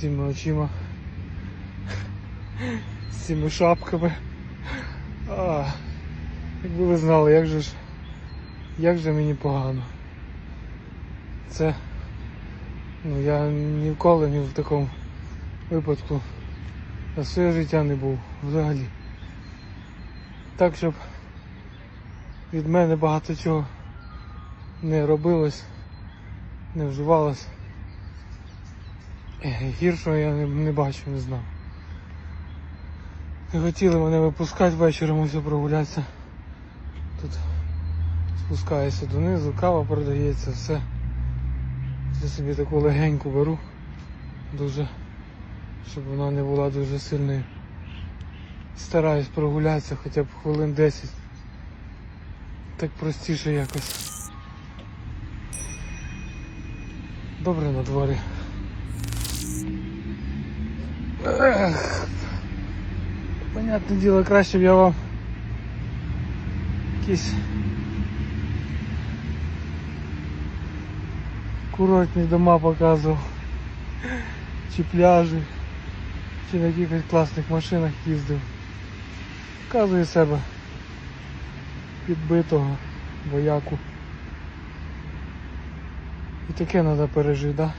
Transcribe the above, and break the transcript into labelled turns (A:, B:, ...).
A: цими очима, з цими шапками. А, якби ви знали, як же ж, як же мені погано. Це, ну я ніколи ні в такому випадку за своє життя не був взагалі. Так, щоб від мене багато чого не робилось, не вживалось. Гіршого я не, не бачу, не знав. Не хотіли мене випускати вечором ось прогулятися. Тут спускаюся донизу, кава продається, все. Я собі таку легеньку беру. Дуже, щоб вона не була дуже сильною. Стараюсь прогулятися хоча б хвилин 10. Так простіше якось. Добре на дворі. Ех. Понятне діло, краще б я вам якісь курортні дома показував. Чи пляжі, чи на якихось класних машинах їздив. Показує себе підбитого вояку. І таке треба пережити, да?